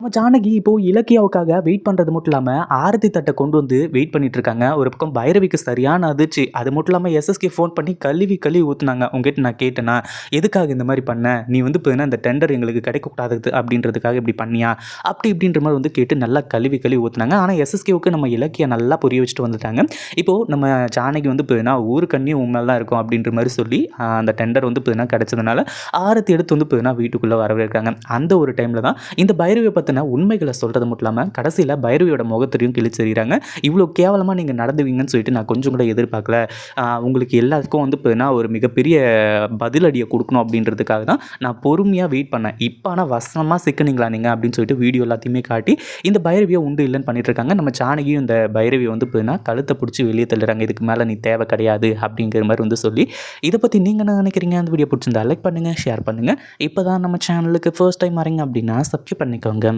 நம்ம ஜானகி இப்போ இலக்கியாவுக்காக வெயிட் பண்ணுறது மட்டும் இல்லாமல் ஆரத்தி தட்டை கொண்டு வந்து வெயிட் பண்ணிட்டு இருக்காங்க. ஒரு பக்கம் பைரவிக்கு சரியான அதிர்ச்சி அது மட்டும் இல்லாமல் எஸ்எஸ்கே ஃபோன் பண்ணி கழுவி கழுவி ஊற்றுனாங்க உங்ககிட்ட நான் கேட்டேனா எதுக்காக இந்த மாதிரி பண்ண? நீ வந்து இப்போ இந்த டெண்டர் எங்களுக்கு கிடைக்கக்கூடாது அப்படின்றதுக்காக இப்படி பண்ணியா? அப்படி இப்படின்ற மாதிரி வந்து கேட்டு நல்லா கழுவி கழுவி ஊற்றுனாங்க ஆனால் எஸ்எஸ்கேவுக்கு நம்ம இலக்கிய நல்லா புரிய வச்சுட்டு வந்துட்டாங்க. இப்போது நம்ம ஜானகி வந்து இப்போ என்ன ஊரு கண்ணி உண்மையில தான் இருக்கும் அப்படின்ற மாதிரி சொல்லி அந்த டெண்டர் வந்து இப்போ கிடைச்சதுனால கிடச்சதுனால ஆரத்தி எடுத்து வந்து இப்போ வீட்டுக்குள்ளே வரவே இருக்காங்க அந்த ஒரு டைமில் தான் இந்த பைரவியை பற்றின உண்மைகளை சொல்கிறது மட்டும் இல்லாமல் கடைசியில் பைரவியோட முகத்திலையும் கிழிச்செறிகிறாங்க. இவ்வளோ கேவலமாக நீங்கள் நடந்துவீங்கன்னு சொல்லிட்டு நான் கொஞ்சம் கூட எதிர்பார்க்கல. உங்களுக்கு எல்லாத்துக்கும் வந்து இப்போ நான் ஒரு மிகப்பெரிய பதிலடியை கொடுக்கணும் அப்படின்றதுக்காக தான் நான் பொறுமையாக வெயிட் பண்ணேன். இப்போ ஆனால் வசனமாக சிக்கனிங்களா நீங்கள் அப்படின்னு சொல்லிட்டு வீடியோ எல்லாத்தையுமே காட்டி இந்த பைரவியை உண்டு இல்லைன்னு பண்ணிட்டு இருக்காங்க நம்ம சாணகியும் இந்த பைரவியை வந்து இப்போ கழுத்தை பிடிச்சி வெளியே தள்ளுறாங்க. இதுக்கு மேலே நீ தேவை கிடையாது அப்படிங்கிற மாதிரி வந்து சொல்லி இதை பற்றி நீங்கள் என்ன நினைக்கிறீங்க? அந்த வீடியோ பிடிச்சிருந்தா லைக் பண்ணுங்கள் ஷேர் பண்ணுங்கள் இப்போ தான் நம்ம சேனலுக்கு ஃபர்ஸ்ட் டைம் வரீங்க அப்படின்னா சப்ஸ்கிரைப் பண்ணிக்கோங்க.